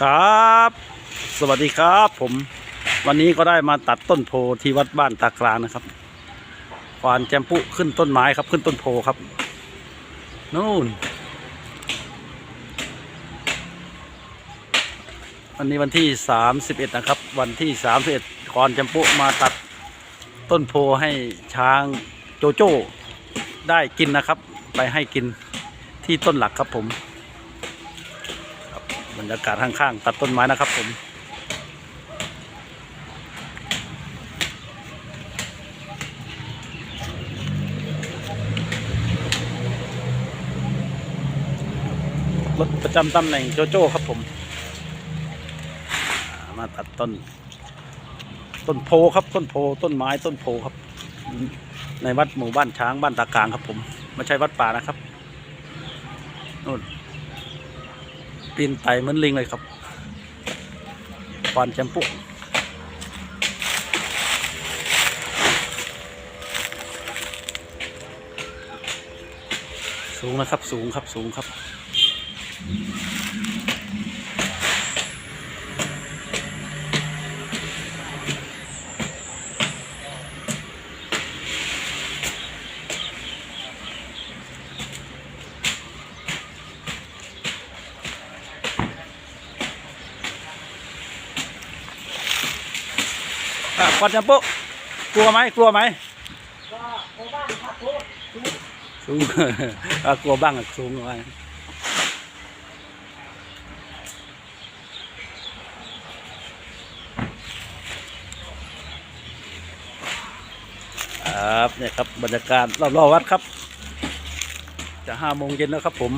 ครับ สวัสดีครับ ผมวันนี้ก็ได้มาตัดต้นโพที่วัดบ้านตากลางนะครับควานแจมปุขึ้นต้นไม้ครับ ขึ้นต้นโพครับนู่นวันนี้วันที่31นะครับ วันที่31ควานแจมปุมาตัดต้นโพให้ช้างโจโจ้ได้กินนะครับ ไปให้กินที่ต้นหลักครับผม บรรยากาศข้างๆตัดต้นไม้นะครับผมรถประจำตำแหน่งโจโจ้ครับผม มาตัดต้น ต้นโพครับ ต้นโพต้นไม้ต้นโพครับ ในวัดหมู่บ้านช้างบ้านตากลางครับผม ไม่ใช่วัดป่านะครับนู่น ปีนไต่เหมือนลิงเลยครับควานแชมปุสูงนะครับ สูงครับ สูงครับ ควานแชมปุกลัวไหมกลัวไหมสูงอะกลัวบ้างอะสูงไว้ครับเนี่ยครับบรรยากาศรอบๆวัดครับ จะห้าโมงเย็นแล้วครับผม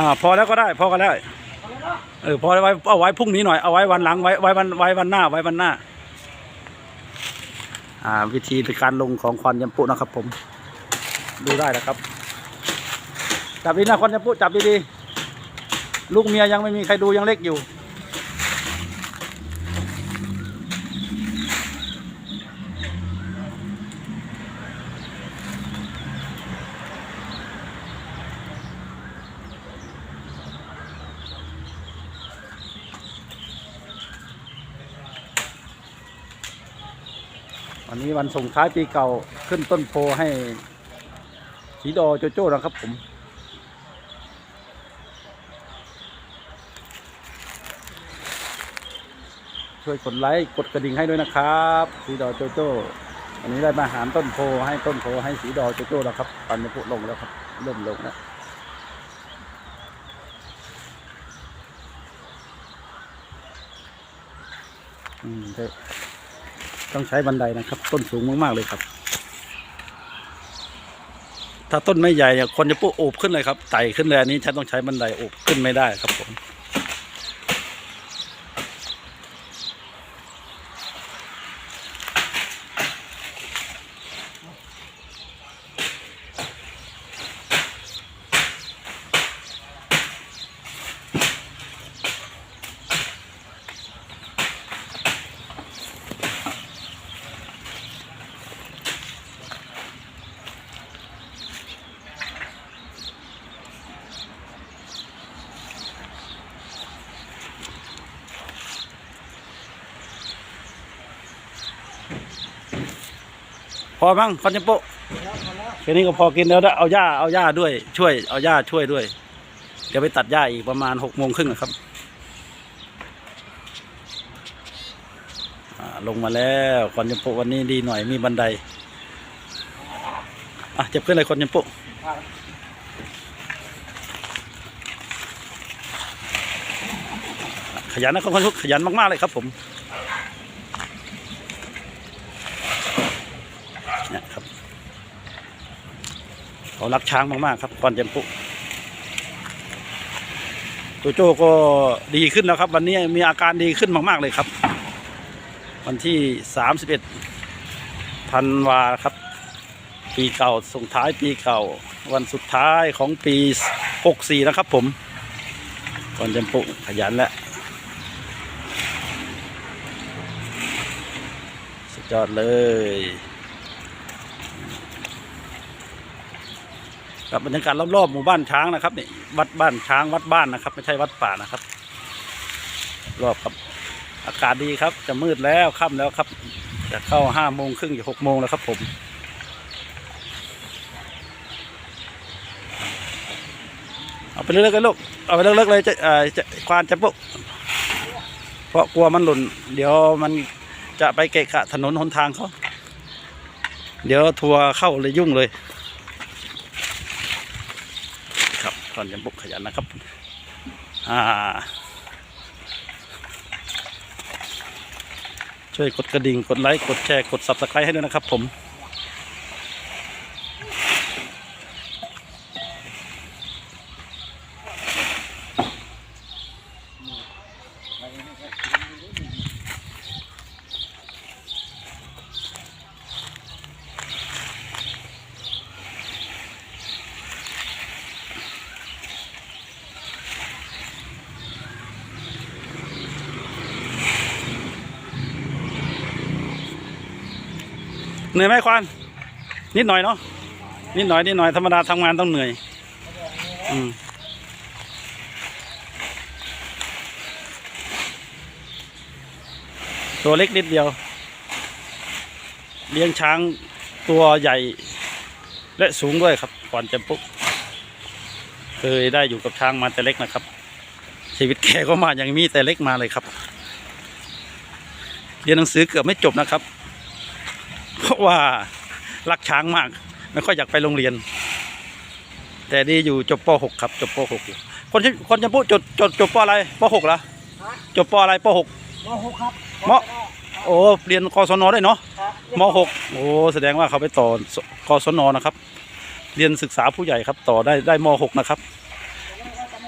อ่าพอแล้วก็ได้ พอก็ได้เออพอไว้เอาไว้พรุ่งนี้หน่อยเอาไว้วันหลังไว้ไว้วันไว้วันหน้าไว้วันหน้า อ่า วิธีในการลงของควันยำปุนะครับ ผม ดูได้นะครับ จับดีนะควันยำปุจับดีๆลูกเมียยังไม่มีใครดูยังเล็กอยู่ วันนี้วันส่งท้ายปีเก่าขึ้นต้นโพให้สีดอโจโจ้นะครับผม ช่วยกดไลค์กดกระดิ่งให้ด้วยนะครับ สีดอโจโจ้วันนี้ได้มาหารต้นโพให้ต้นโพให้สีดอโจโจ้แล้วครับปันจะพุลงแล้วครับเริ่มลงแล้วอืมใช่ ต้องใช้บันไดนะครับ ต้นสูงมากๆเลยครับ ถ้าต้นไม่ใหญ่เนี่ยคนจะปุ๊บโอบขึ้นเลยครับไต่ขึ้นเลยอันนี้ฉันต้องใช้บันไดโอบขึ้นไม่ได้ครับผม พอมั้งคอนเจมโปแค่นี้ก็พอกินแล้วนะเอาหญ้าเอาหญ้าด้วย ช่วยเอาหญ้าช่วยด้วย เดี๋ยวไปตัดหญ้าอีกประมาณหกโมงครึ่งนะครับลงมาแล้วคอนเจมโปวันนี้ดีหน่อยมีบันไดอะเจ็บขึ้นเลยคอนเจมโปขยันนะคอนเจมโปขยันมากๆเลยครับผม เนี่ยครับ เขารักช้างมากๆครับคอนเจมปุโจโจ้ก็ดีขึ้นแล้วครับ วันนี้มีอาการดีขึ้นมาก ๆ เลยครับ วันที่สามสิบเอ็ดธันวาครับ ปีเก่าส่งท้ายปีเก่า วันสุดท้ายของปี64นะครับผมก่อนจำปุขยันแล้วสุดยอดเลย กับบรรยากาศรอบๆหมู่บ้านช้างนะครับนี่วัดบ้านช้างวัดบ้านนะครับ ไม่ใช่วัดป่านะครับ รอบครับอากาศดีครับ จะมืดแล้วค่ำแล้วครับ จะเข้าห้าโมงครึ่งจะหกโมงแล้วครับผมเอาไปเลิกๆกันลูกเอาไปเลิกๆเลยจะเอ่อจะควานจะปุ๊บเพราะกลัวมันหล่น เดี๋ยวมันจะไปเกะกะถนนหนทางเขา เดี๋ยวทัวร์เข้าเลยยุ่งเลย ครับควานจะปุ๊บขยันนะครับช่วยกดกระดิ่ง กดไลค์ กดแชร์ กด subscribe ให้ด้วยนะครับผม นื่อยไหมควานนิดหน่อยเนาะนิดหน่อยนิดหน่อยธรรมดาทำงานต้องเหนื่อยอืมตัวเล็กนิดเดียว เลี้ยงช้างตัวใหญ่ และสูงด้วยครับก่อนจะปุ๊บเคยได้อยู่กับช้างมาแต่เล็กนะครับ ชีวิตแกก็มาอย่างมีแต่เล็กมาเลยครับ เรียนหนังสือเกือบไม่จบนะครับ ว่ารักช้างมาก ไม่ค่อยอยากไปโรงเรียน แต่ดีอยู่จบป .6 ครับจบป .6 อยู่คนที่คนจะพูดจบจบจบปอะไรป .6 เหรอจบปอะไรป .6 มหกครับมโอ้เรียนกศนด้วยเนาะครับม .6 โอ้แสดงว่าเขาไปต่อกศนนะครับ เรียนศึกษาผู้ใหญ่ครับ ต่อได้ได้ม .6 นะครับ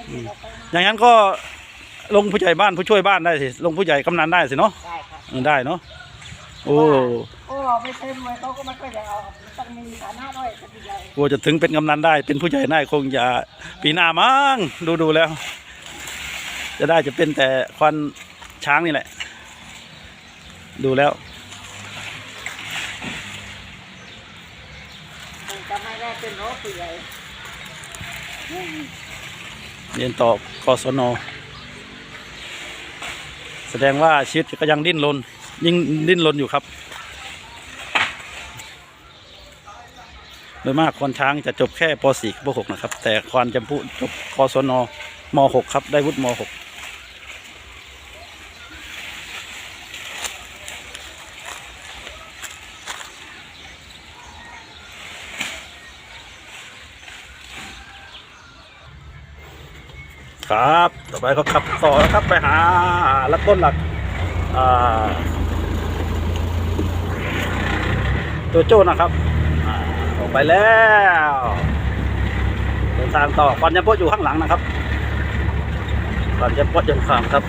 อืมอย่างนั้นก็ลงผู้ใหญ่บ้านผู้ช่วยบ้านได้สิลงผู้ใหญ่กำนันได้สิเนาะได้ครับอืมได้เนาะ โอ้โอ้ไม่ใช่รวยเขาก็ไม่ค่อยอยากเอาครับมันต้องมีฐานะหน่อยเป็นใหญ่กลัวจะถึงเป็นกำนันได้ เป็นผู้ใหญ่ได้คงจะปีหน้ามั้งดูดูแล้ว จะได้จะเป็นแต่ควันช้างนี่แหละ ดูแล้วมันจะไม่ได้เป็นรถผู้ใหญ่เรียนต่อกศนแสดงว่าชีวิตก็ยังดิ้นรน ยิ่งดิ้นรนอยู่ครับโดยมากควานช้างจะจบแค่ป .4 ป .6 นะครับ แต่ควานจำพูจบกศนม .6 ครับ ได้วุฒิม .6 ครับ ต่อไปก็ขับต่อแล้วครับ ไปหาลักต้นหลัก ตัวโจ้นะครับออกไปแล้วเดินทางต่อก่อนจะโพดอยู่ข้างหลังนะครับก่อนจะโพดอยู่ข้างครับ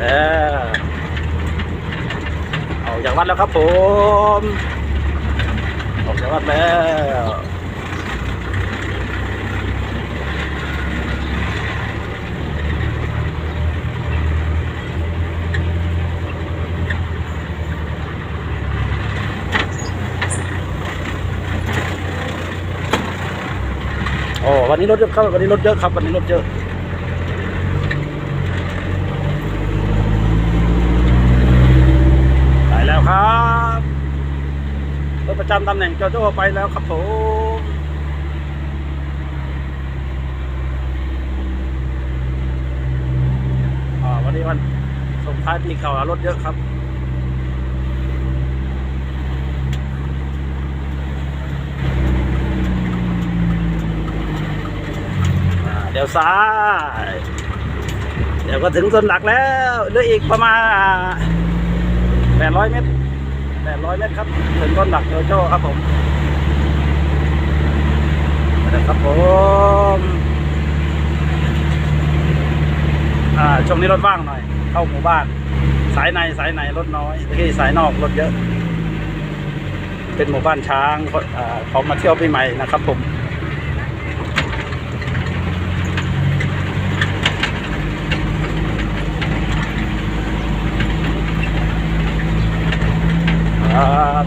แล้วออกจากวัดแล้วครับผม ออกจากวัดแล้ว โอ้วันนี้รถเยอะครับวันนี้รถเยอะครับวันนี้รถเยอะไปแล้วครับรถประจำตำแหน่งโจโจ้ไปแล้วครับผมวันนี้วันส่งท้ายปีเก่ารถเยอะครับ เดี๋ยวซ้าย เดี๋ยวก็ถึงส่วนหลักแล้วเหลืออีกประมาณแปดร้อยเมตรแปดร้อยเมตรครับ ถึงต้นหลักโจโจ้ครับผมนะครับผมอ่าช่วงนี้รถว่างหน่อย เข้าหมู่บ้าน สายในสายในรถน้อยที่สายนอกรถเยอะ เป็นหมู่บ้านช้างเขาอ่าเขามาเที่ยวปีใหม่นะครับผม ครับ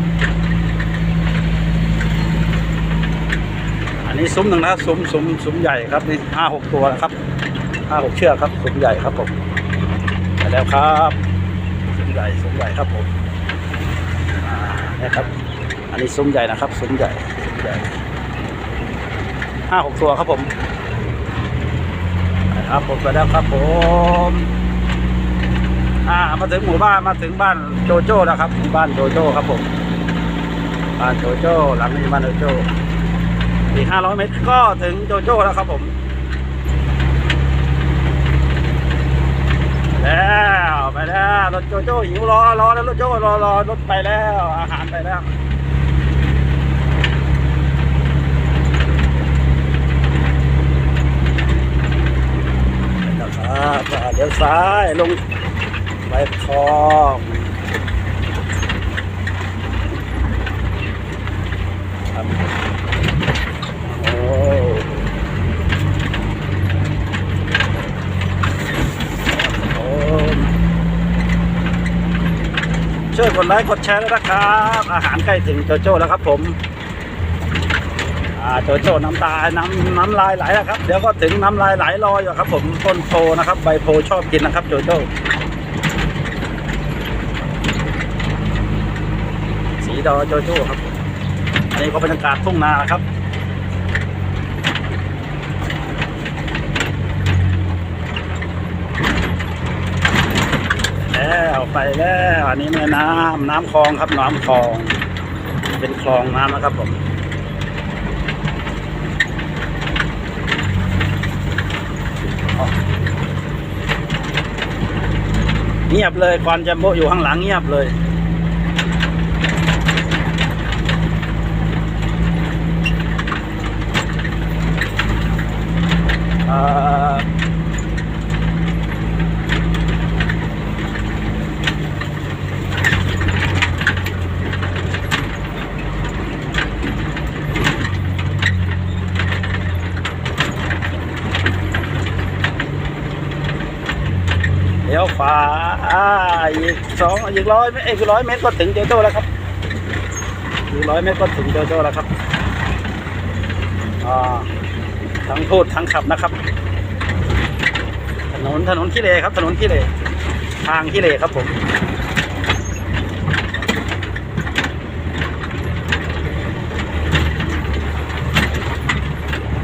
อันนี้ ซุ้มหนึ่งนะซุ้มซุ้มซุ้มใหญ่ครับนี่ห้าหกตัวนะครับห้าหกเชือกครับซุ้มใหญ่ครับผมไปแล้วครับซุ้มใหญ่ซุ้มใหญ่ครับผมนี่ครับ อันนี้ซุ้มใหญ่นะครับซุ้มใหญ่ซุ้มใหญ่ห้าหกตัวครับผมครับผมไปแล้วครับผมอ่ามาถึงหมู่บ้านมาถึงบ้านโจโจ้นะครับบ้านโจโจ้ครับผมบ้านโจโจ้หลังนี้บ้านโจโจ้ อีกห้าร้อยเมตรก็ถึงโจโจ้แล้วครับผมแล้วไปแล้วรถโจโจ้หิวรอรอแล้วรถโจ้รอรอรถไปแล้ว อาหารไปแล้วนะครับเลี้ยวซ้ายลงไปคลองครับโอ้โอ้ ช่วยกดไลค์กดแชร์ด้วยนะครับ อาหารใกล้ถึงโจโจ้แล้วครับผมอ่าโจโจ้น้ำตา น้ำน้ำลายไหลแล้วครับ เดี๋ยวก็ถึงน้ำลายไหลรออยู่ครับ ผมต้นโพนะครับ ใบโพชอบกินนะครับโจโจ้สีดอโจโจ้ครับอันนี้ก็บรรยากาศทุ่งนาครับ แล้วไปแล้วอันนี้แม่น้ำน้ำคลองครับน้ำคลอง เป็นคลองน้ำนะครับผมเงียบเลยควันแจมโบอยู่ข้างหลังเงียบเลย ขวายอีกสองอีกร้อยเอกร้อยเมตรก็ถึงโจโจ้แล้วครับอีกร้อยเมตรก็ถึงโจโจ้แล้วครับอ่าทั้งพูดทั้งขับนะครับ ถนนถนนขี้เลครับ ถนนขี้เลทางขี้เลครับผม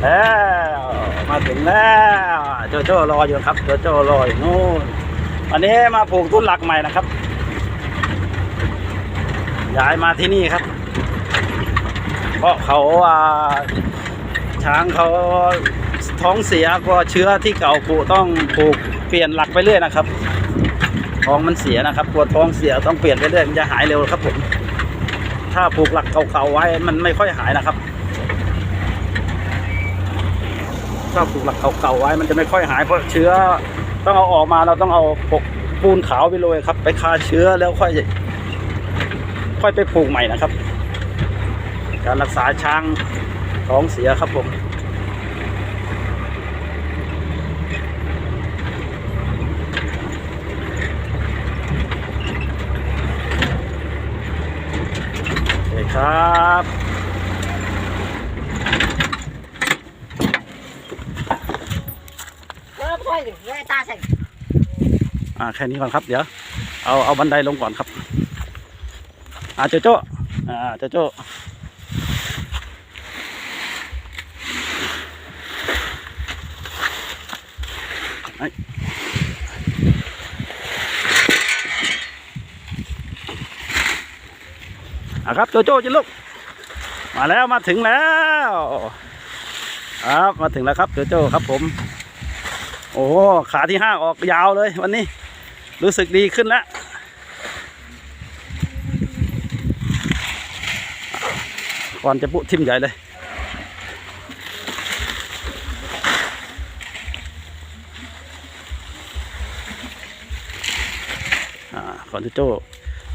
แล้วมาถึงแล้วโจโจ้รออยู่ครับโจโจ้รออยู่นู่น วันนี้มาปลูกต้นหลักใหม่นะครับ ย้ายมาที่นี่ครับ เพราะเขาอ่าช้างเขาท้องเสียกลัวเชื้อที่เก่าปลูกต้องปลูกเปลี่ยนหลักไปเรื่อยนะครับ ท้องมันเสียนะครับกลัวท้องเสียต้องเปลี่ยนไปเรื่อยมันจะหายเร็วครับผมถ้าปลูกหลักเก่าๆไว้มันไม่ค่อยหายนะครับถ้าปลูกหลักเก่าๆไว้มันจะไม่ค่อยหายเพราะเชื้อ ต้องเอาออกมาเราต้องเอาปกปูนขาวไปโรยครับ ไปฆ่าเชื้อแล้วค่อย ค่อยไปปลูกใหม่นะครับ การรักษาช้างท้องเสียครับผมโอเคครับ เออไม่ใช่ดิไม่ตาใส่ อ่าแค่นี้ก่อนครับ เดี๋ยว เอาเอาบันไดลงก่อนครับ อ่าโจโจ้อ่าโจโจ้ไอ้อะครับโจโจ้จิลูกมาแล้วมาถึงแล้วครับมาถึงแล้วครับโจโจ้ครับผม โอ้ขาที่ห้าออกยาวเลยวันนี้ รู้สึกดีขึ้นแล้วก่อนจะปุทิมใหญ่เลยอ่าอนโจโจ้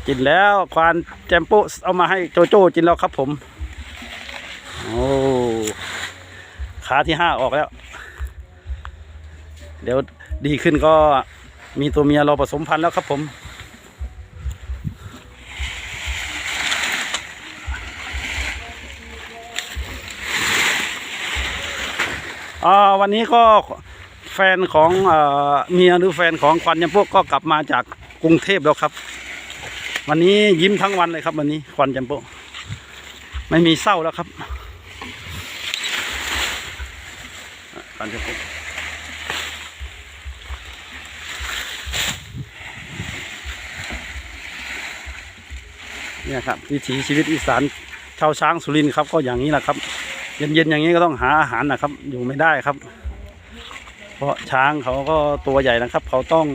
กินแล้วควานแจมโปเอามาให้โจโจ้กินแล้วครับผม โอ้ขาที่ห้าออกแล้ว เดี๋ยวดีขึ้นก็ มีตัวเมียรอผสมพันธุ์แล้วครับผมอ่าวันนี้ก็แฟนของอ่อเมียหรือแฟนของควันยำพวกก็กลับมาจากกรุงเทพแล้วครับ วันนี้ยิ้มทั้งวันเลยครับ วันนี้ควันยำพวกไม่มีเศร้าแล้วครับอะควันยำพวก เนี่ยครับวิถีชีวิตอีสานชาวช้างสุรินทร์ครับก็อย่างนี้แหละครับ เย็นๆอย่างนี้ก็ต้องหาอาหารนะครับ อยู่ไม่ได้ครับ เพราะช้างเขาก็ตัวใหญ่นะครับ เขาต้อง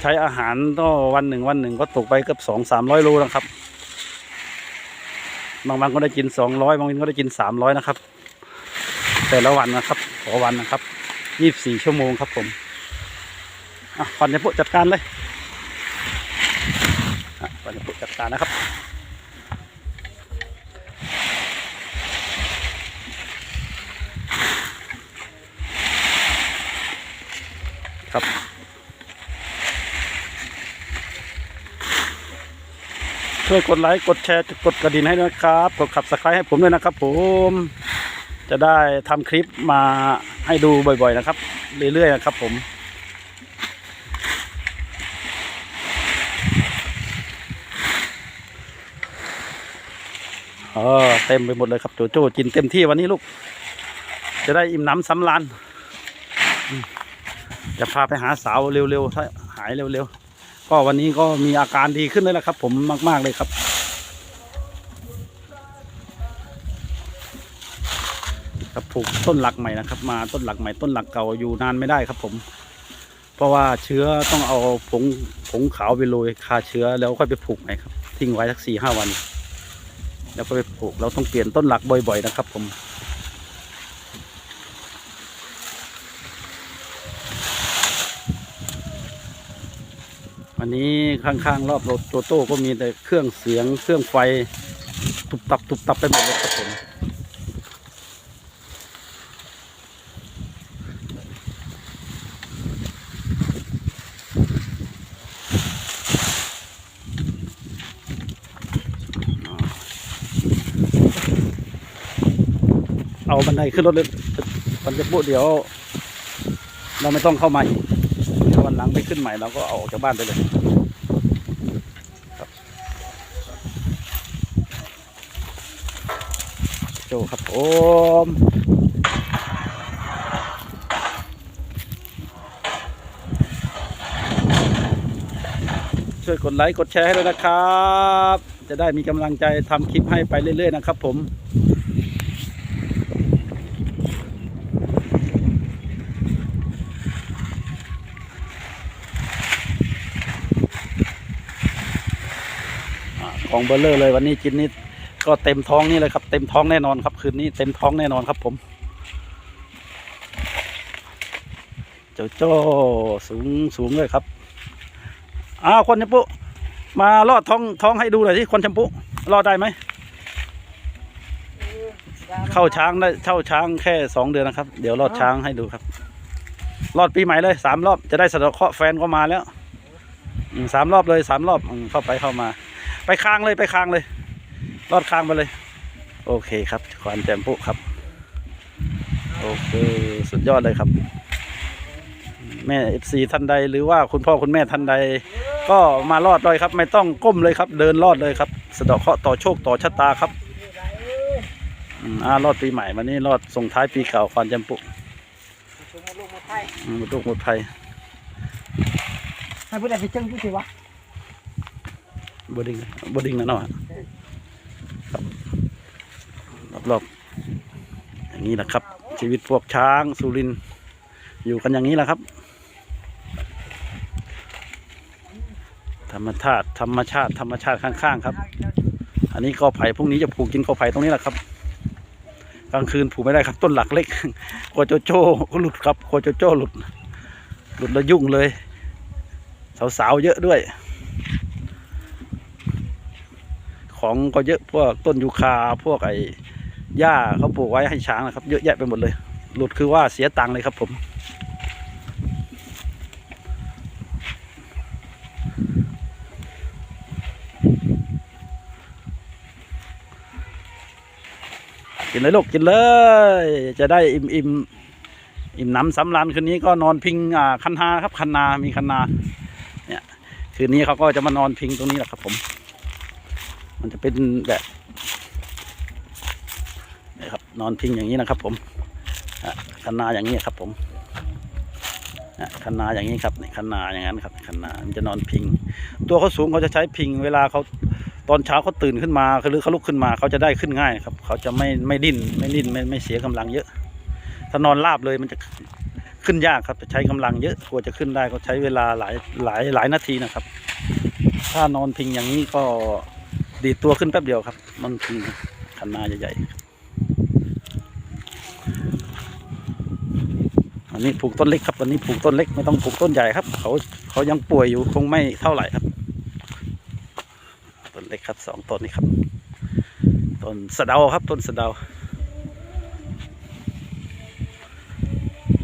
ใช้อาหารก็วันหนึ่งวันหนึ่งก็ตกไปเกือบสองสามร้อยโลนะครับบางวันก็ได้กินสองร้อยบางวันก็ได้กินสามร้อยนะครับ แต่ละวันนะครับต่อวันนะครับยี่บสี่ชั่วโมงครับผมอะก่อนจะพูดจัดการเลยอะก่อนจะพูดจัดกานะครับ ครับช่วยกดไลค์กดแชร์กดกระดิ่งให้ด้วยครับกดขับสไครต์ให้ผมด้วยนะครับ ผมจะได้ทำคลิปมาให้ดูบ่อยๆนะครับ เรื่อยๆนะครับผม เออเต็มไปหมดเลยครับโจโจ้กินเต็มที่วันนี้ลูก จะได้อิ่มน้ำสำราญจะพาไปหาสาวเร็วๆถ้าหายเร็วๆก็วันนี้ก็มีอาการดีขึ้นเลยละครับ ผมมาก ๆเลยครับครับผูกต้นหลักใหม่นะครับ มาต้นหลักใหม่ต้นหลักเก่าอยู่นานไม่ได้ครับ ผม เพราะว่าเชื้อต้องเอาผงผงขาวไปโรยฆ่าเชื้อแล้วค่อยไปผูกใหม่ครับ ทิ้งไว้สักสี่ห้าวัน แล้วก็ไปปลูกเราต้องเปลี่ยนต้นหลักบ่อย ๆ นะครับ ผมวันนี้ข้างๆรอบรถโตโต้ก็มีแต่เครื่องเสียงเครื่องไฟ ตุบตับตุบตับไปหมดเลย ครับผมเอาบันขึ้นรถเลยมันจะปุ๊เดี๋ยว เราไม่ต้องเข้ามาอีกวันหลังไม่ขึ้นใหม่เราก็เอาออกจากบ้านไปเลยครับโจครับผมช่วยกดไลค์กดแชร์ให้ด้วยนะครับ จะได้มีกำลังใจทำคลิปให้ไปเรื่อย ๆ นะครับผม ของเบลเลอร์เลยวันนี้กินนี่ก็เต็มท้องนี่เลยครับ เต็มท้องแน่นอนครับ คืนนี้เต็มท้องแน่นอนครับผม เจ้าโจ้สูงสูงเลยครับอ้าวคนชมพูมาลอดท้องท้องให้ดูหน่อยที่คนชมพูรอดได้ไหมเข้าช้างได้เข้าช้างแค่สองเดือนนะครับ เดี๋ยวรอดช้างให้ดูครับรอดปีใหม่เลยสามรอบจะได้สะดาะเคาะแฟนก็มาแล้วสามรอบเลยสามรอบเข้าไปเข้ามา ไปค้างเลยไปค้างเลย รอดค้างไปเลย โอเคครับควานแจมปุครับ โอเค สุดยอดเลยครับ แม่เอฟซีท่านใดหรือว่าคุณพ่อคุณแม่ท่านใด ก็มารอดเลยครับ ไม่ต้องก้มเลยครับ เดินรอดเลยครับ สะเดาะเคราะห์ต่อโชคต่อชะตาครับอืมอ่ารอดปีใหม่วันนี้รอดส่งท้ายปีเก่าควานแจมปุชมลูกมาไทย อืมหมดลูกหมดภัย ให้ผู้ใดไปเจ้งผู้สิวะ บดิ้งบดิ้งนะเนาะครับรอบๆอย่างนี้แหละครับ ชีวิตพวกช้างสุรินอยู่กันอย่างนี้แหละครับ ธรรมชาติธรรมชาติธรรมชาติข้างๆครับ อันนี้กอไผ่พรุ่งนี้จะผูกกินกอไผ่ตรงนี้แหละครับกลางคืนผูกไม่ได้ครับ ต้นหลักเล็กกลัวโจโจ้หลุดครับกลัวโจโจ้หลุด หลุดแล้วยุ่งเลย สาวๆเยอะด้วย ของก็เยอะพวกต้นยูคาพวกไอ้หญ้าเขาปลูกไว้ให้ช้างนะครับ เยอะแยะไปหมดเลย หลุดคือว่าเสียตังค์เลยครับผม กินเลยลูกกินเลย จะได้อิ่มอิ่มอิ่มน้ำสำราญคืนนี้ก็นอนพิงอ่าคันนาครับคันนามีคันนา เนี่ยคืนนี้เขาก็จะมานอนพิงตรงนี้แหละครับผม มันจะเป็นแบบนี่ครับ นอนพิงอย่างนี้นะครับ ผมคันนาอย่างนี้ครับ ผมคันนาอย่างนี้ครับคันนาอย่างนั้นครับคันนามันจะนอนพิง ตัวเขาสูงเขาจะใช้พิง เวลาเขาตอนเช้าเขาตื่นขึ้นมาหรือเขาลุกขึ้นมาเขาจะได้ขึ้นง่ายครับ เขาจะไม่ไม่ดิ้นไม่ดิ้นไม่ไม่เสียกำลังเยอะ ถ้านอนราบเลยมันจะขึ้นยากครับจะใช้กำลังเยอะกว่าจะขึ้นได้ก็ใช้เวลาหลายหลายหลายนาทีนะครับ ถ้านอนพิงอย่างนี้ก็ ดีตัวขึ้นแป๊บเดียวครับนอนพิงคันนาใหญ่ๆอันนี้ปลูกต้นเล็กครับวันนี้ปลูกต้นเล็กไม่ต้องปลูกต้นใหญ่ครับ เขาเขายังป่วยอยู่คงไม่เท่าไหร่ครับต้นเล็กครับสองต้นนี้ครับต้นสะเดาครับต้นสะเดา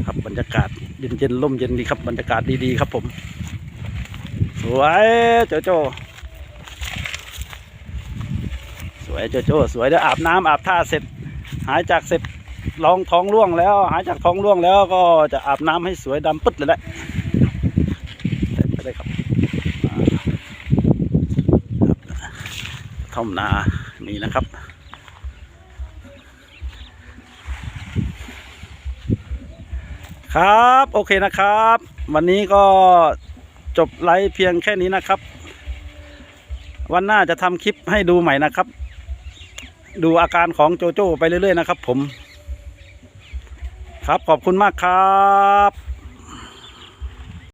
ครับบรรยากาศเย็นๆร่มเย็นดีครับบรรยากาศดีๆครับผม สวยโจโจ วยโจโจสวยเดี๋ยวอาบน้ำอาบท่าเสร็จ หายจากเสร็จลองท้องร่วงแล้ว หายจากท้องร่วงแล้วก็จะอาบน้ำให้สวยดำปึ๊ดเลยแหละเสร็จไปเลยครับอ่าครับท่อมนามีนะครับครับ โอเคนะครับ วันนี้ก็จบไลฟ์เพียงแค่นี้นะครับ วันหน้าจะทำคลิปให้ดูใหม่นะครับ ดูอาการของโจโจ้ไปเรื่อยๆนะครับผม ครับขอบคุณมากครับ